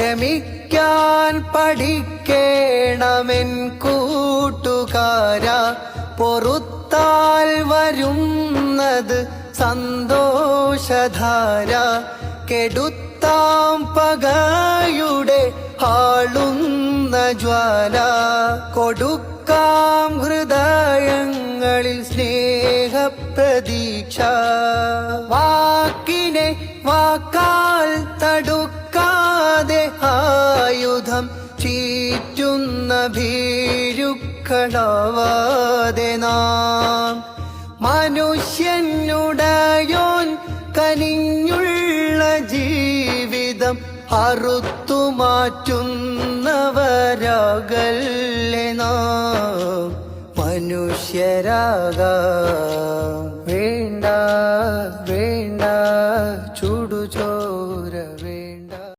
ക്ഷമിക്കാൻ പഠിക്കേണമെൻ കൂട്ടുകാര. പൊറുത്താൽ വരുന്നത് സന്തോഷധാര. കെടുത്താം പകയുടെ ആളുന്ന ജ്വാല. കൊടുക്കാം ഹൃദയങ്ങളിൽ സ്നേഹപ്രതീക്ഷ. വാക്കിനെ വാക്കാൽ കൂടാതെ ആയുധം ചീറ്റുന്ന ഭീരുക്കളാവാതെ നാം മനുഷ്യനുടയോൻ കനിഞ്ഞുള്ള ജീവിതം അറുത്തുമാറ്റുന്നവരകല്ലെ നാം മനുഷ്യരാക. വേണ്ട വേണ്ട ചുടുചോര വേണ്ട.